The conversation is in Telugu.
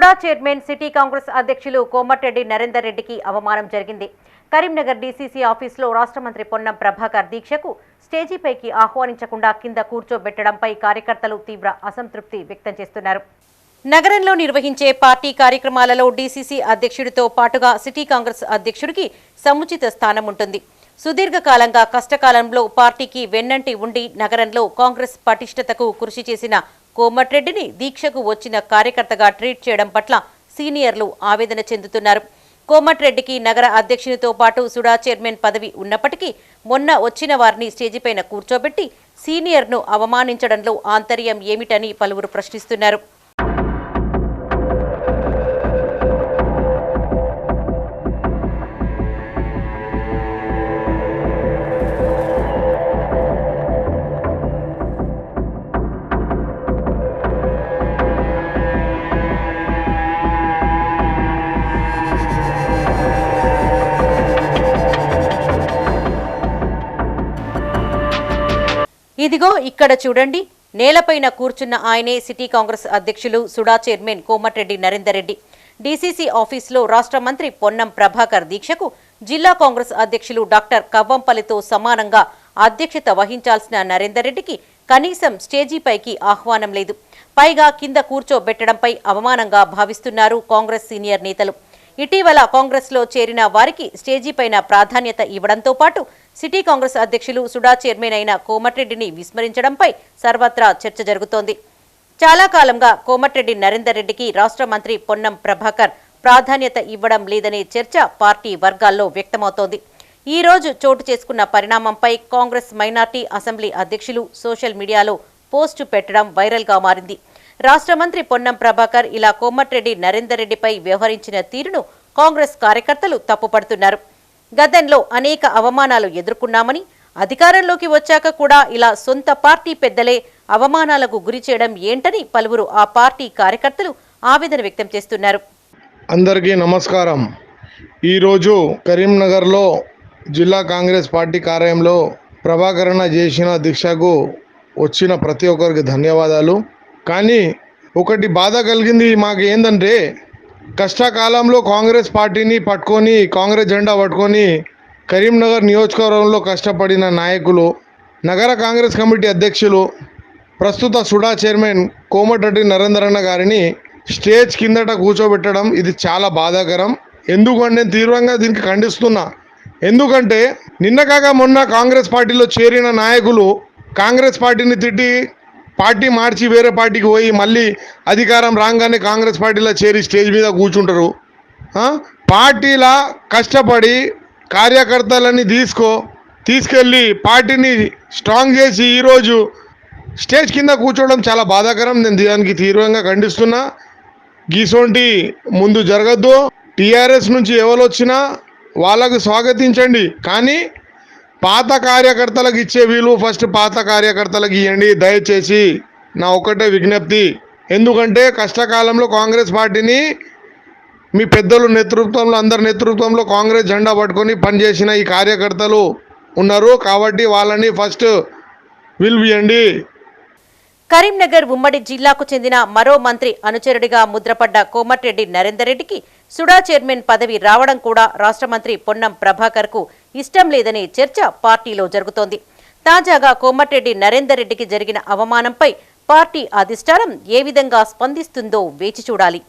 తుడా చైర్మన్ సిటీ కాంగ్రెస్ అధ్యక్షులు కోమటిరెడ్డి నరేందర్ రెడ్డికి అవమానం జరిగింది. కరీంనగర్ డీసీసీ ఆఫీసులో రాష్ట్ర మంత్రి పొన్నం ప్రభాకర్ దీక్షకు స్టేజీపైకి ఆహ్వానించకుండా కింద కూర్చోబెట్టడంపై కార్యకర్తలు తీవ్ర అసంతృప్తి వ్యక్తం చేస్తున్నారు. నగరంలో నిర్వహించే పార్టీ కార్యక్రమాలలో డీసీసీ అధ్యక్షుడితో పాటుగా సిటీ కాంగ్రెస్ అధ్యక్షుడికి సముచిత స్థానం ఉంటుంది సుదీర్ఘకాలంగా కష్టకాలంలో పార్టీకి వెన్నంటి ఉండి నగరంలో కాంగ్రెస్ పటిష్టతకు కృషి చేసిన కోమటిరెడ్డిని దీక్షకు వచ్చిన కార్యకర్తగా ట్రీట్ చేయడం పట్ల సీనియర్లు ఆవేదన చెందుతున్నారు. కోమటిరెడ్డికి నగర అధ్యక్షునితో పాటు సుడా చైర్మన్ పదవి ఉన్నప్పటికీ మొన్న వచ్చిన వారిని స్టేజిపైన కూర్చోబెట్టి సీనియర్ను అవమానించడంలో ఆంతర్యం ఏమిటని పలువురు ప్రశ్నిస్తున్నారు. ఇదిగో ఇక్కడ చూడండి. నేలపైన కూర్చున్న ఆయనే సిటీ కాంగ్రెస్ అధ్యక్షులు SUDA chairman Komatireddy Narender Reddy. DCC ఆఫీసులో రాష్ట్ర మంత్రి పొన్నం ప్రభాకర్ దీక్షకు జిల్లా కాంగ్రెస్ అధ్యక్షులు డాక్టర్ కవ్వంపల్లితో సమానంగా అధ్యక్షత వహించాల్సిన నరేందర్ రెడ్డికి కనీసం స్టేజీపైకి ఆహ్వానం లేదు. పైగా కింద కూర్చోబెట్టడంపై అవమానంగా భావిస్తున్నారు కాంగ్రెస్ సీనియర్ నేతలు. ఇటీవల కాంగ్రెస్లో చేరిన వారికి స్టేజీపైన ప్రాధాన్యత ఇవ్వడంతో పాటు సిటీ కాంగ్రెస్ అధ్యక్షులు సుడా చైర్మన్ అయిన కోమటిరెడ్డిని విస్మరించడంపై సర్వత్రా చర్చ జరుగుతోంది. చాలా కాలంగా కోమటిరెడ్డి నరేందర్ రెడ్డికి రాష్ట్ర మంత్రి పొన్నం ప్రభాకర్ ప్రాధాన్యత ఇవ్వడం లేదనే చర్చ పార్టీ వర్గాల్లో వ్యక్తమవుతోంది. ఈ రోజు చోటు చేసుకున్న పరిణామంపై కాంగ్రెస్ మైనార్టీ అసెంబ్లీ అధ్యక్షులు సోషల్ మీడియాలో పోస్టు పెట్టడం వైరల్గా మారింది. రాష్ట్ర మంత్రి పొన్నం ప్రభాకర్ ఇలా కోమటిరెడ్డి నరేందర్ రెడ్డిపై వ్యవహరించిన తీరును కాంగ్రెస్ కార్యకర్తలు తప్పుపడుతున్నారు. గతంలో అనేక అవమానాలు ఎదుర్కొన్నామని అధికారంలోకి వచ్చాక కూడా ఇలా సొంత పార్టీ పెద్దలే అవమానాలకు గురి చేయడం ఏంటని పలువురు ఆ పార్టీ కార్యకర్తలు ఆవేదన వ్యక్తం చేస్తున్నారు. అందరికీ నమస్కారం. ఈరోజు కరీంనగర్లో జిల్లా కాంగ్రెస్ పార్టీ కార్యాలయంలో ప్రభాకరణ చేసిన దీక్షకు వచ్చిన ప్రతి ఒక్కరికి ధన్యవాదాలు. కానీ ఒకటి బాధ కలిగింది మాకు ఏంటంటే కష్టకాలంలో కాంగ్రెస్ పార్టీని పట్టుకొని కాంగ్రెస్ జెండా పట్టుకొని కరీంనగర్ నియోజకవర్గంలో కష్టపడిన నాయకులు నగర కాంగ్రెస్ కమిటీ అధ్యక్షులు ప్రస్తుత సుడా చైర్మన్ కోమటిరెడ్డి నరేంద్రన్న గారిని స్టేజ్ కిందట కూర్చోబెట్టడం ఇది చాలా బాధాకరం. ఎందుకంటే నేను తీవ్రంగా దీనికి ఖండిస్తున్నా. ఎందుకంటే నిన్న కాక మొన్న కాంగ్రెస్ పార్టీలో చేరిన నాయకులు కాంగ్రెస్ పార్టీని తిట్టి పార్టీ మార్చి వేరే పార్టీకి పోయి మళ్ళీ అధికారం రాగానే కాంగ్రెస్ పార్టీలో చేరి స్టేజ్ మీద కూర్చుంటారు. పార్టీలా కష్టపడి కార్యకర్తలని తీసుకో తీసుకెళ్ళి పార్టీని స్ట్రాంగ్ చేసి ఈరోజు స్టేజ్ కింద కూర్చోవడం చాలా బాధాకరం. నేను దానికి తీవ్రంగా ఖండిస్తున్నా. గీసోంటి ముందు జరగద్దు. టీఆర్ఎస్ నుంచి ఎవరు వచ్చినా వాళ్ళకు స్వాగతించండి. కానీ పాత కార్యకర్తలకు ఇచ్చే వీలు ఫస్ట్ పాత కార్యకర్తలకు ఇవ్వండి దయచేసి నా ఒక్కటే విజ్ఞప్తి. ఎందుకంటే కష్టకాలంలో కాంగ్రెస్ పార్టీని మీ పెద్దలు నేతృత్వంలో అందరి నేతృత్వంలో కాంగ్రెస్ జెండా పట్టుకొని పనిచేసిన ఈ కార్యకర్తలు ఉన్నారు. కాబట్టి వాళ్ళని ఫస్ట్ విలువియండి కరీంనగర్ ఉమ్మడి జిల్లాకు చెందిన మరో మంత్రి అనుచరుడిగా ముద్రపడ్డ కోమటిరెడ్డి నరేందర్ రెడ్డికి సుడా చైర్మన్ పదవి రావడం కూడా రాష్ట్ర మంత్రి పొన్నం ప్రభాకర్కు ఇష్టం లేదనే చర్చ పార్టీలో జరుగుతోంది. తాజాగా కోమటిరెడ్డి నరేందర్ రెడ్డికి జరిగిన అవమానంపై పార్టీ అధిష్టానం ఏ విధంగా స్పందిస్తుందో వేచి చూడాలి.